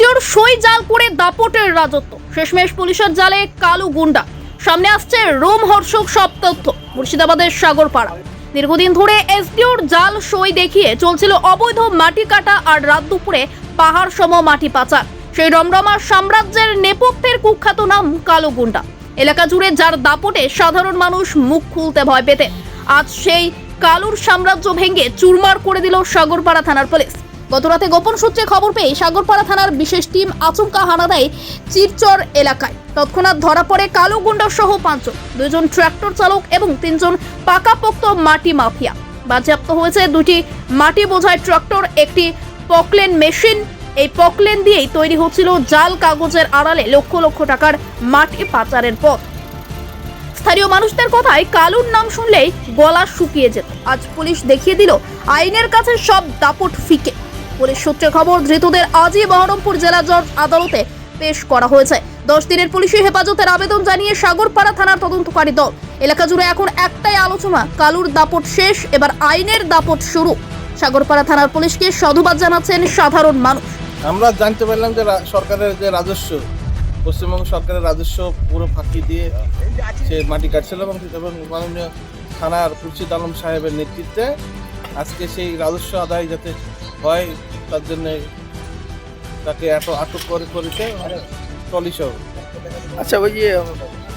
এসডিওর সই জাল করে দাপটের রাজত্ব। শেষমেশ পুলিশের জালে কালো গুন্ডা। সামনে আসছে রোম হর্ষক সব তথ্য। মুর্শিদাবাদের সাগরপাড়া। দীর্ঘদিন ধরে এসডিওর জাল সই দেখিয়ে চলছিল অবৈধ মাটি কাটা আর রাত দুপুরে পাহাড় সম মাটি পাচার। সেই রমরমা সাম্রাজ্যের নেপথ্যের কুখ্যাত নাম কালো গুন্ডা। এলাকা জুড়ে যার দাপটে সাধারণ মানুষ মুখ খুলতে ভয় পেতে। আজ সেই কালুর সাম্রাজ্য ভেঙে চুরমার করে দিল সাগরপাড়া থানার পুলিশ। গতরাতে গোপন সূত্রে খবর পেয়ে সাগরপাড়া থানার বিশেষ টিম আচমকা হানা দেয় চিরচর এলাকায়। তৎক্ষণাৎ ধরা পড়ে কালো গুন্ডা সহ পাঁচজন। দুজন ট্রাক্টর চালক এবং তিনজন পাকাপোক্ত মাটি মাফিয়া। বাজেয়াপ্ত হয়েছে দুটি মাটি বোঝায় ট্রাক্টর একটি পকলেন মেশিন। এই পকলেন দিয়েই তৈরি হচ্ছিল জাল কাগজের আড়ালে লক্ষ লক্ষ টাকার মাটি পাচারের পথ। স্থানীয় মানুষদের কথায় কালুর নাম শুনলেই গলা শুকিয়ে যেত। আজ পুলিশ দেখিয়ে দিল, আইনের কাছে সব দাপট ফিকে। পুলিশ সূত্রে খবর, ধৃতদের আজই বহরমপুর জেলা জজ আদালতে পেশ করা হয়েছে। দশ দিনের পুলিশি হেফাজতের আবেদন জানিয়ে সাগরপাড়া থানার তদন্তকারী দল। এলাকা জুড়ে এখন একটাই আলোচনা, কালুর দাপট শেষ, এবার আইনের দাপট শুরু। সাগরপাড়া থানার পুলিশকে সাধুবাদ জানাচ্ছেন সাধারণ মানুষ। আমরা জানতে পারলাম যে সরকারের যে রাজস্ব, পশ্চিমবঙ্গ সরকারের রাজস্ব পুরো ফাঁকি দিয়ে সে মাটি কাটছিল এবং এবং মাননীয় থানার খুরশিদ আলম সাহেবের নেতৃত্বে আজকে সেই রাজস্ব আদায় যাতে হয় তার জন্য তাকে এত আটক করে করেছে ট্রলি সহ আচ্ছা ওই যে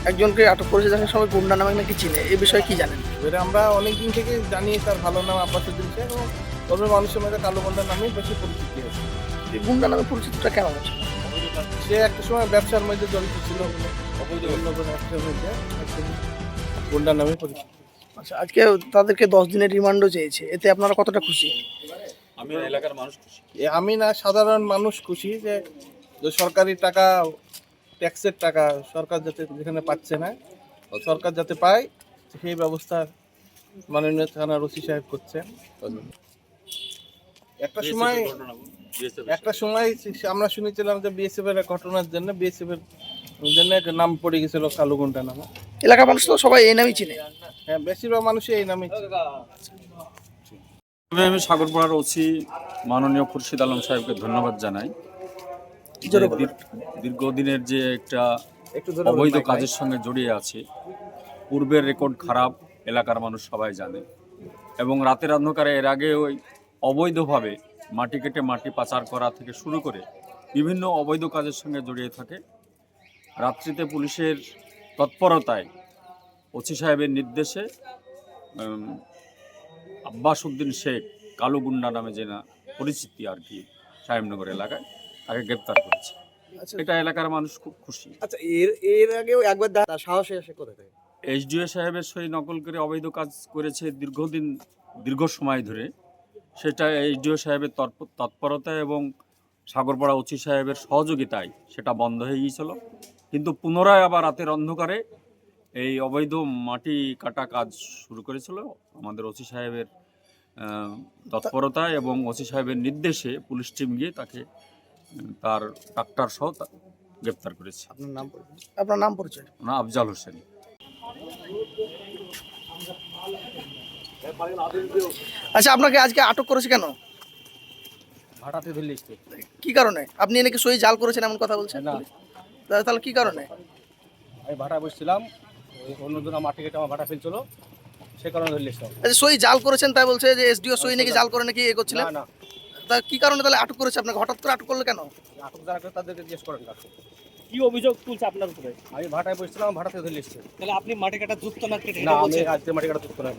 একজনকে আটক করেছে যাকে সবাই গুন্ডা নামে নাকি চিনে? এই বিষয়ে কি জানেন? এবারে আমরা অনেক দিন থেকে জানি তার ভালো নাম আব্বাসুদ্দিন শেখ এবং তবে মানুষের মধ্যে কালো বন্ডার নামেই বেশি পরিচিতি হয়েছে এই গুন্ডা নামে পরিচিতটা কেমন আছে? সে একটা সময় ব্যবসার মধ্যে জড়িত ছিল অবৈধ অন্য কোনো ব্যবসার মধ্যে গুন্ডা নামে পরিচিত। আচ্ছা আজকে তাদেরকে দশ দিনের রিমান্ডও চেয়েছে এতে আপনারা কতটা খুশি? আমি এলাকার মানুষ খুশি। আমি না সাধারণ মানুষ খুশি যে যে সরকারি টাকা ট্যাক্সের টাকা সরকার যাতে যেখানে পাচ্ছে না সরকার যাতে পায় সেই ব্যবস্থা মাননীয় থানার ওসি সাহেব করছেন। একটা সময় একটা সময় আমরা শুনেছিলাম যে বিএসএফ এর ঘটনার জন্য বিএসএফ এর জন্য একটা নাম পড়ে গেছিল কালো ঘণ্টা নামে। এলাকার মানুষ তো সবাই এই নামই চিনে। হ্যাঁ বেশিরভাগ মানুষই এই নামে তবে আমি সাগর সাগরপাড়ার ওসি মাননীয় খুরশিদ আলম সাহেবকে ধন্যবাদ জানাই। দীর্ঘদিনের যে একটা অবৈধ কাজের সঙ্গে জড়িয়ে আছে পূর্বের রেকর্ড খারাপ এলাকার মানুষ সবাই জানে। এবং রাতের অন্ধকারে এর আগে ওই অবৈধভাবে মাটি কেটে মাটি পাচার করা থেকে শুরু করে বিভিন্ন অবৈধ কাজের সঙ্গে জড়িয়ে থাকে। রাত্রিতে পুলিশের তৎপরতায় ওসি সাহেবের নির্দেশে আব্বাস উদ্দিন শেখ কালো গুন্ডা নামে যে না পরিচিতি আর কি সাহেবনগর এলাকায় তাকে গ্রেপ্তার করেছে। আচ্ছা। এটা এলাকার মানুষ খুব খুশি। আচ্ছা এর এর আগেও একবার সাহসে এসে করে দেয় এসডিও সাহেবের সই নকল করে অবৈধ কাজ করেছে দীর্ঘদিন দীর্ঘ সময় ধরে। সেটা এসডিও সাহেবের তৎপ- তৎপরতা এবং সাগরপাড়া ওসি সাহেবের সহযোগিতায় সেটা বন্ধ হয়ে গিয়েছিল। কিন্তু পুনরায় আবার রাতের অন্ধকারে এই অবৈধ মাটি কাটা কাজ শুরু করেছিল আমাদের ওসি সাহেবের আহ, তৎপরতায় এবং ওসি সাহেবের নির্দেশে পুলিশ টিম গিয়ে তাকে তার ট্রাক্টর সহ গ্রেপ্তার করেছে। আপনার নাম আপনার নাম পরিচয়? না আফজাল হোসেন। আচ্ছা আপনাকে আজকে আটক করেছে কেন? ভাড়াতে ধরলে কি কারণে? আপনি নাকি সই জাল করেছেন এমন কথা বলছেন? না। তাহলে কি কারণে? আমি ভাড়া বসছিলাম ওই অন্যজন মাটি কেটে আমার ভাড়া ফেলছিল। সে কারণে ধরলে আচ্ছা সই জাল করেছেন তাই বলছে যে এসডিও সই নাকি জাল করে নাকি এ করছিলেন? না তা কি কারণে তাহলে আটক করেছে আপনাকে? হঠাৎ করে আটক করল কেন? আটক যারা করে তাদেরকে জিজ্ঞেস করেন কি অভিযোগ তুলছে আপনার উপরে? আমি ভাড়ায় বসছিলাম ভাড়াতে ধরলে এসছে তাহলে আপনি মাটি কাটা যুক্ত না কেটে না আমি আজকে মাটি কাটা চুক্ত না।